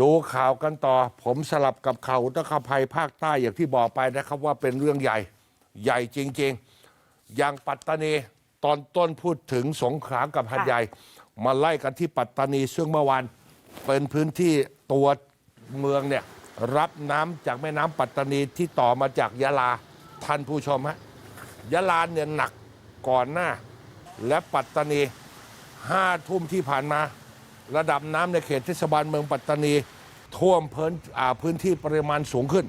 ดูข่าวกันต่อ ผมสลับกับข่าวอุตกภัยภาคใต้อย่างที่บอกไปนะครับว่าเป็นเรื่องใหญ่ใหญ่จริง ๆ อย่างปัตตานีตอนต้นพูดถึงสงขลากับหัดใหญ่ มาไล่กันที่ปัตตานีซึ่งเมื่อวานเป็นพื้นที่ตัวเมืองเนี่ยรับน้ำจากแม่น้ำปัตตานีที่ต่อมาจากยะลาท่านผู้ชมฮะยะลาเนี่ยหนักก่อนหน้า และปัตตานีห้าทุ่มที่ผ่านมา ระดับน้ำในเขตเทศบาลเมืองปัตตานี ท่วมพื้นพื้นที่ปริมาณสูงขึ้น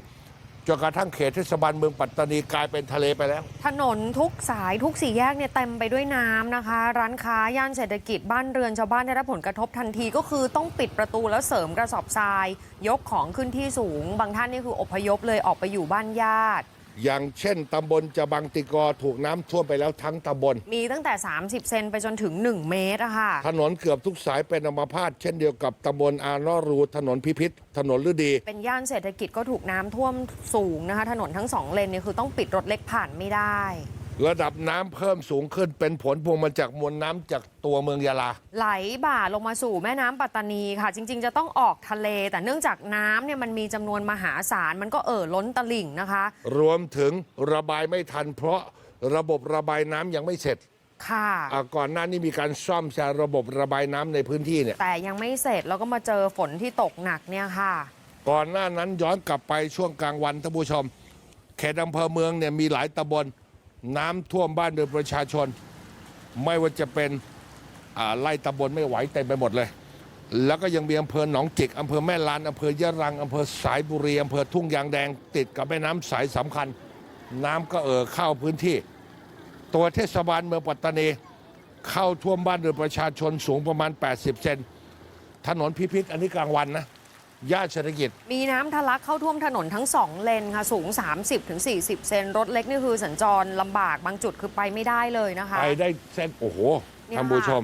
จนกระทั่งเขตเทศบาลเมืองปัตตานีกลายเป็นทะเลไปแล้ว ถนนทุกสายทุกสี่แยกเนี่ยเต็มไปด้วยน้ำนะคะ ร้านค้าย่านเศรษฐกิจบ้านเรือนชาวบ้านได้รับผลกระทบทันทีก็คือต้องปิดประตูแล้วเสริมกระสอบทราย ยกของขึ้นที่สูง บางท่านนี่คืออพยพเลยออกไปอยู่บ้านญาติ อย่างเช่นตำบลจะบังติกอถูกน้ำท่วมไปแล้วทั้งตำบล มีตั้งแต่ 30 เซนไปจนถึง 1 เมตรอะค่ะ ถนนเกือบทุกสายเป็นอัมพาตเช่นเดียวกับตำบลอานอรูถนนพิพิธ ถนนฤดี เป็นย่านเศรษฐกิจก็ถูกน้ำท่วมสูงนะคะ ถนนทั้งสองเลนเนี่ยคือต้องปิดรถเล็กผ่านไม่ได้ ระดับน้ำเพิ่มสูงขึ้นเป็นผลพวงมาจากมวลน้ำจากตัวเมืองยาลา ไหลบ่าลงมาสู่แม่น้ำปัตตานีค่ะ จริง ๆ จะต้องออกทะเล แต่เนื่องจากน้ำเนี่ยมันมีจำนวนมหาศาลมันก็เอ่อล้นตลิ่งนะคะ รวมถึงระบายไม่ทัน เพราะระบบระบายน้ำยังไม่เสร็จค่ะ อ่าก่อนหน้านี้มีการซ่อมแซมระบบระบายน้ำในพื้นที่เนี่ย แต่ยังไม่เสร็จแล้วก็มาเจอฝนที่ตกหนักเนี่ยค่ะ ก่อนหน้านั้นย้อนกลับไปช่วงกลางวันท่านผู้ชม เขตอำเภอเมืองเนี่ยมีหลายตำบล น้ำท่วมบ้านเรือนประชาชน ไม่ว่าจะเป็นไล่ตำบลไม่ไหวเต็มไปหมดเลย แล้วก็ยังมีอำเภอหนองจิกอำเภอแม่ลานอำเภอยะรังอำเภอสายบุรีอำเภอทุ่งยางแดง ติดกับแม่น้ำสายสำคัญ น้ำก็เอ่อเข้าพื้นที่ ตัวเทศบาลเมืองปัตตานีเข้าท่วมบ้านเรือนประชาชนสูงประมาณ 80 เซนถนนพิพิธอันนี้กลางวันนะ ย่านเศรษฐกิจ มีน้ำทะลักเข้าท่วมถนนทั้งสองเลนค่ะ สูง 30-40 เซนรถเล็กนี่คือสัญจรลำบากบางจุดคือไปไม่ได้เลยนะคะ ไปได้เส้นโอ้โหเนี่ยท่านผู้ชม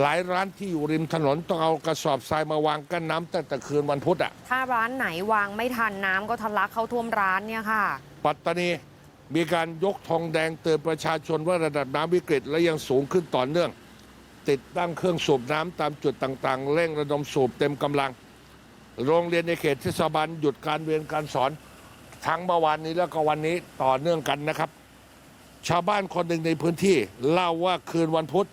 หลายร้านที่อยู่ริมถนนต้องเอากระสอบทรายมาวางกั้นน้ำตั้งแต่คืนวันพุธอะ ถ้าร้านไหนวางไม่ทันน้ำก็ทะลักเข้าท่วมร้านเนี่ยค่ะ ปัตตานีมีการยกธงแดงเตือนประชาชนว่าระดับน้ำวิกฤตและยังสูงขึ้นต่อเนื่อง ติดตั้งเครื่องสูบน้ำตามจุดต่างๆ เร่งระดมสูบเต็มกำลัง โรงเรียนในเขตเทศบาลหยุดการเรียนการสอนทั้งเมื่อวานนี้แล้วก็วันนี้ต่อเนื่องกันนะครับ ชาวบ้านคนหนึ่งในพื้นที่เล่าว่าคืนวันพุธ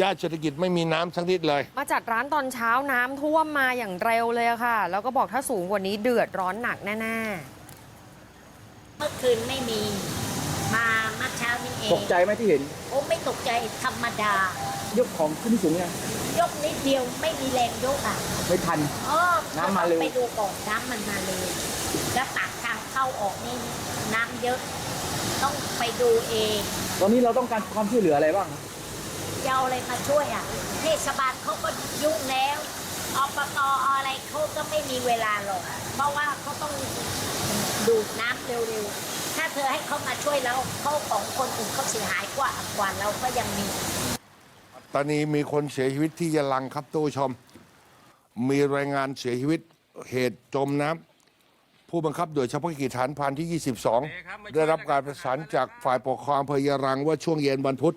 ย่านเศรษฐกิจไม่มีน้ำสักนิดเลย มาจัดร้านตอนเช้าน้ำท่วมมาอย่างเร็วเลยอะค่ะ แล้วก็บอกถ้าสูงกว่านี้เดือดร้อนหนักแน่เมื่อคืนไม่มี มาเมื่อเช้านี้เองตกใจไหมที่เห็นโอ้ไม่ตกใจธรรมดายกของขึ้นที่สูงยังย กนิดเดียวไม่มีแรงยกอะไม่ทัน อ๋อน้ำมาเร็ว ไปดูก่อนน้ำมันมาเร็วแล้วปากทางเข้าออกนี่น้ำเยอะ ต้องไปดูเองตอนนี้เราต้องการความช่วยเหลืออะไรบ้าง จะเอาอะไรมาช่วยอะเทศบาลเขาก็ยุ่งแล้วอบตอะไรเขาก็ไม่มีเวลาหรอกเพราะว่าเขาต้องดูดน้ำเร็วๆถ้าเธอให้เขามาช่วยแล้วเขาของคนอื่นเขาเสียหายกว่ากว่าเราก็ยังมี ตอนนี้มีคนเสียชีวิตที่ยะลังครับตู้ชม มีรายงานเสียชีวิตเหตุจมน้ำผู้บังคับหน่วยเฉพาะกิจฐานพรานที่ 22 ได้รับการประสานจากฝ่ายปกครองอำเภอยะรังว่าช่วงเย็นวันพุธ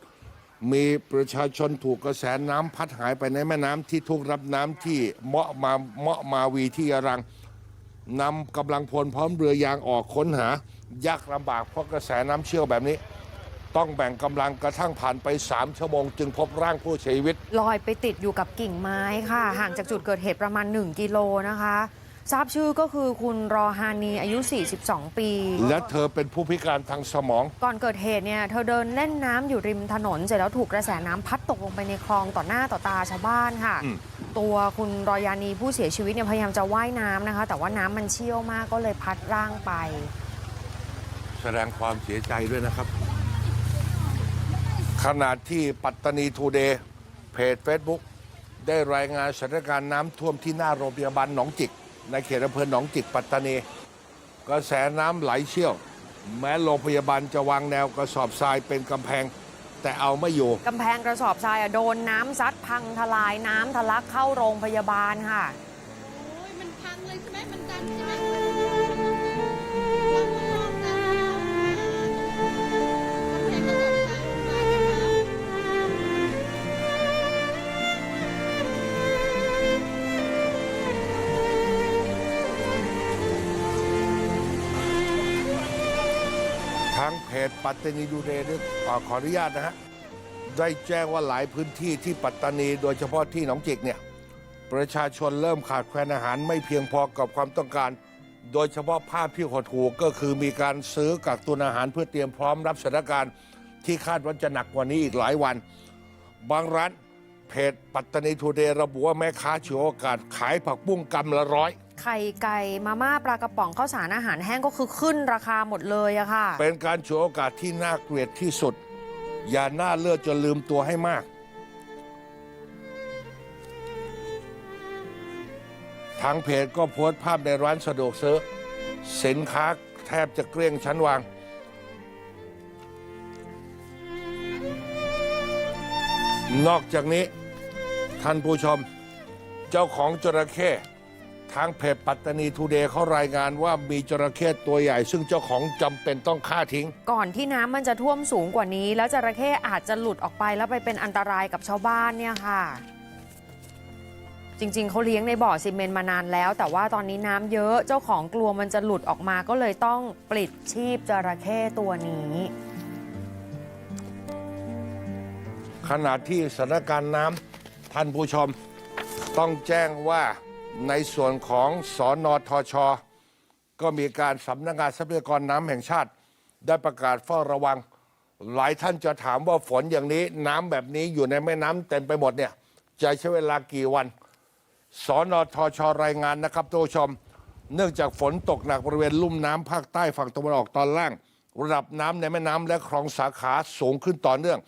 มีประชาชนถูกกระแสน้ำพัดหายไปในแม่น้ำที่ทุกรับน้ำที่เมาะมาเมาะมาวีที่ยะรังนำกำลังพลพร้อมเรือยางออกค้นหายากลำบากเพราะกระแสน้ำเชี่ยวแบบนี้ ต้องแบ่งกำลังกระทั่งผ่านไป 3 ชั่วโมง จึงพบร่างผู้เสียชีวิตๆลอยไปติดอยู่กับกิ่งไม้ค่ะ ห่างจากจุดเกิดเหตุประมาณ 1 กิโลนะคะ ทราบชื่อก็คือคุณรอฮานีอายุ 42 ปี และเธอเป็นผู้พิการทางสมอง ก่อนเกิดเหตุเนี่ยเธอเดินเล่นน้ำอยู่ริมถนน เสร็จแล้วถูกกระแสน้ำพัดตกลงไปในคลองต่อหน้าต่อตาชาวบ้านค่ะ อืม ตัวคุณรอยานีผู้เสียชีวิตเนี่ยพยายามจะว่ายน้ำนะคะ แต่ว่าน้ำมันเชี่ยวมากก็เลยพัดร่างไป แสดงความเสียใจด้วยนะครับ ขณะที่ปัตตานีทูเดย์เพจ Facebook ได้รายงานสถานการณ์น้ำท่วมที่หน้าโรงพยาบาลหนองจิก ในเขตอำเภอหนองจิก ปัตตานี กระแสน้ำไหลเชี่ยว แม้โรงพยาบาลจะวางแนวกระสอบทรายเป็นกำแพง แต่เอาไม่อยู่ กำแพงกระสอบทรายอะโดนน้ำซัดพังทลายน้ำทะลักเข้าโรงพยาบาลค่ะ โอ้ยมันพังเลยใช่ไหมมันดันใช่ไหม จปัตตานีดูเดย์ด้วยอ่าขออนุญาตนะฮะได้แจ้งว่าหลายพื้นที่ที่ปัตตานีโดยเฉพาะที่หนองจิกเนี่ยประชาชนเริ่มขาดแคลนอาหารไม่เพียงพอกับความต้องการ โดยเฉพาะภาพที่หดหู่ก็คือมีการซื้อกักตุนอาหารเพื่อเตรียมพร้อมรับสถานการณ์ที่คาดว่าจะหนักกว่านี้อีกหลายวัน บางร้านเพจปัตตานีทูเดย์ระบุว่าแม่ค้าฉวยโอกาสขายผักบุ้งกำละร้อย ไข่ไก่มาม่าปลากระป๋องข้าวสารอาหารแห้งก็คือขึ้นราคาหมดเลยอะค่ะ เป็นการฉวยโอกาสที่น่าเกลียดที่สุด อย่าหน้าเลือดจนลืมตัวให้มาก ทางเพจก็โพสต์ภาพในร้านสะดวกซื้อ สินค้าแทบจะเกลี้ยงชั้นวาง นอกจากนี้ ท่านผู้ชม เจ้าของจระเข้ ทางเพจปัตตานีทูเดย์เขารายงานว่ามีจระเข้ตัวใหญ่ ซึ่งเจ้าของจำเป็นต้องฆ่าทิ้ง ก่อนที่น้ำมันจะท่วมสูงกว่านี้ แล้วจระเข้อาจจะหลุดออกไปแล้วไปเป็นอันตรายกับชาวบ้านเนี่ยค่ะ จริง ๆเขาเลี้ยงในบ่อซีเมนต์มานานแล้ว แต่ว่าตอนนี้น้ำเยอะเจ้าของกลัวมันจะหลุดออกมาก็เลยต้องปลิดชีพจระเข้ตัวนี้ ขณะที่สถานการณ์น้ำท่านผู้ชม ต้องแจ้งว่า ในส่วนของสอนอทชก็มีการสำนักงานทรัพยากรน้ำแห่งชาติ ได้ประกาศเฝ้าระวัง หลายท่านจะถามว่าฝนอย่างนี้น้ำแบบนี้อยู่ในแม่น้ำเต็มไปหมดเนี่ยจะใช้เวลากี่วันสอนอทชรายงานนะครับท่านผู้ชม เนื่องจากฝนตกหนักบริเวณลุ่มน้ำภาคใต้ฝั่งตะวันออกตอนล่าง ระดับน้ำในแม่น้ำและคลองสาขาสูงขึ้นต่อเนื่อง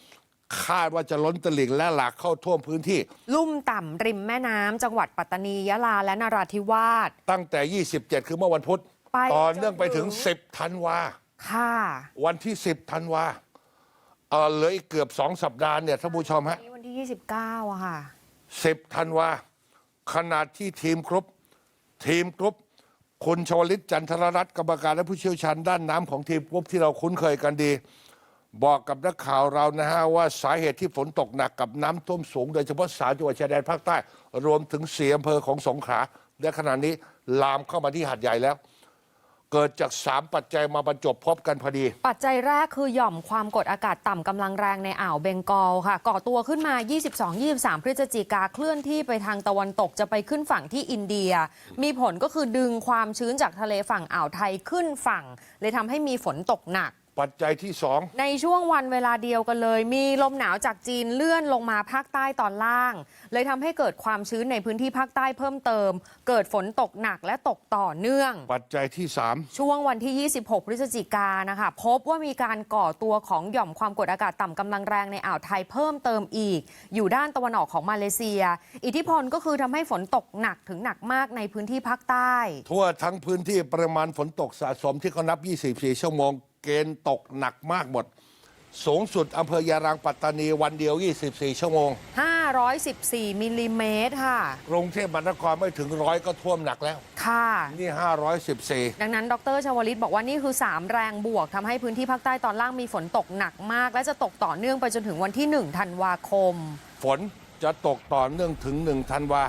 คาดว่าจะล้นตลิ่งและหลากเข้าท่วมพื้นที่ ลุ่มต่ำริมแม่น้ำจังหวัดปัตตานียะลาและนราธิวาส ตั้งแต่ 27 คือเมื่อวันพุธไปต่อเนื่องไปถึง จนถึง 10ธันวา ค่ะ วันที่ 10ธันวาเออเหลืออีกเกือบ 2 สัปดาห์เนี่ยท่านผู้ชมฮะนี่วันที่ 29อะค่ะ 10ธันวาขณะที่ทีมกรุ๊ปทีมกรุ๊ปคุณชวลิตจันทรรัตน์กรรมการและผู้เชี่ยวชาญด้านน้ำของทีมกรุ๊ปที่เราคุ้นเคยกันดี บอกกับนักข่าวเรานะฮะว่าสาเหตุที่ฝนตกหนักกับน้ำท่วมสูง โดยเฉพาะสามจังหวัดชายแดนภาคใต้ รวมถึงสีอำเภอของสงขลาและขณะนี้ลามเข้ามาที่หาดใหญ่แล้ว เกิดจากสามปัจจัยมาบรรจบพบกันพอดี ปัจจัยแรกคือหย่อมความกดอากาศต่ำกำลังแรงในอ่าวเบงกอลค่ะ ก่อตัวขึ้นมา 22-23 พฤศจิกาเคลื่อนที่ไปทางตะวันตกจะไปขึ้นฝั่งที่อินเดีย มีผลก็คือดึงความชื้นจากทะเลฝั่งอ่าวไทยขึ้นฝั่ง เลยทำให้มีฝนตกหนัก ปัจจัยที่สอง ในช่วงวันเวลาเดียวกันเลย มีลมหนาวจากจีนเลื่อนลงมาภาคใต้ตอนล่าง เลยทำให้เกิดความชื้นในพื้นที่ภาคใต้เพิ่มเติม เกิดฝนตกหนักและตกต่อเนื่อง ปัจจัยที่สาม ช่วงวันที่ 26 พฤศจิกายนนะคะ พบว่ามีการก่อตัวของหย่อมความกดอากาศต่ำกำลังแรงในอ่าวไทยเพิ่มเติมอีก อยู่ด้านตะวันออกของมาเลเซีย อิทธิพลก็คือทำให้ฝนตกหนักถึงหนักมากในพื้นที่ภาคใต้ ทั่วทั้งพื้นที่ปริมาณฝนตกสะสมที่เขานับ 24 ชั่วโมง เกณฑ์ตกหนักมากหมด สูงสุดอำเภอยารังปัตตานีวันเดียว 24 ชั่วโมง 514มิลลิเมตรค่ะ กรุงเทพมหานครไม่ถึงร้อยก็ท่วมหนักแล้ว ค่ะ นี่ 514 ดังนั้นดรชวลิตบอกว่านี่คือ 3 แรงบวกทำให้พื้นที่ภาคใต้ตอนล่างมีฝนตกหนักมาก และจะตกต่อเนื่องไปจนถึงวันที่ 1 ธันวาคม ฝนจะตกต่อเนื่องถึง 1 ธันวา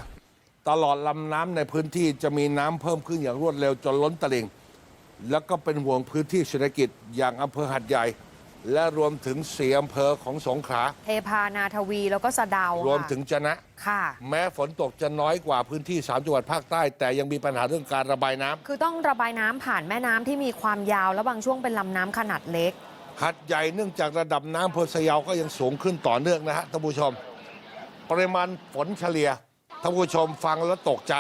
ตลอดลำน้ำในพื้นที่จะมีน้ำเพิ่มขึ้นอย่างรวดเร็วจนล้นตลิ่ง แล้วก็เป็นห่วงพื้นที่เศรษฐกิจอย่างอำเภอหัดใหญ่ และรวมถึงสีอำเภอของสงขลาเทพานาทวีแล้วก็สะเดารวมถึงจะนะ ค่ะ แม้ฝนตกจะน้อยกว่าพื้นที่ 3 จังหวัดภาคใต้ แต่ยังมีปัญหาเรื่องการระบายน้ำคือต้องระบายน้ำผ่านแม่น้ำที่มีความยาวและบางช่วงเป็นลำน้ำขนาดเล็ก หัดใหญ่เนื่องจากระดับน้ำอำเภอสะเยาก็ยังสูงขึ้นต่อเนื่องนะฮะท่านผู้ชม ปริมาณฝนเฉลี่ยท่านผู้ชมฟังแล้วตกใจ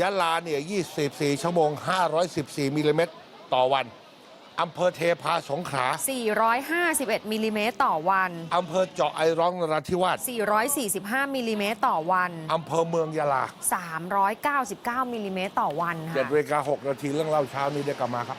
ยะลาเนี่ย 24 ชั่วโมง 514มิลลิเมตรต่อวันอำเภอเทพาสงขลา451มิลลิเมตรต่อวันอำเภอเจาะไอร้องนราธิวาส445มิลลิเมตรต่อวันอำเภอเมืองยะลา 399มิลลิเมตรต่อวันเจ็ดค่ะเวลา6นาทีเรื่องเล่าเช้านี้ได้กลับมาครับ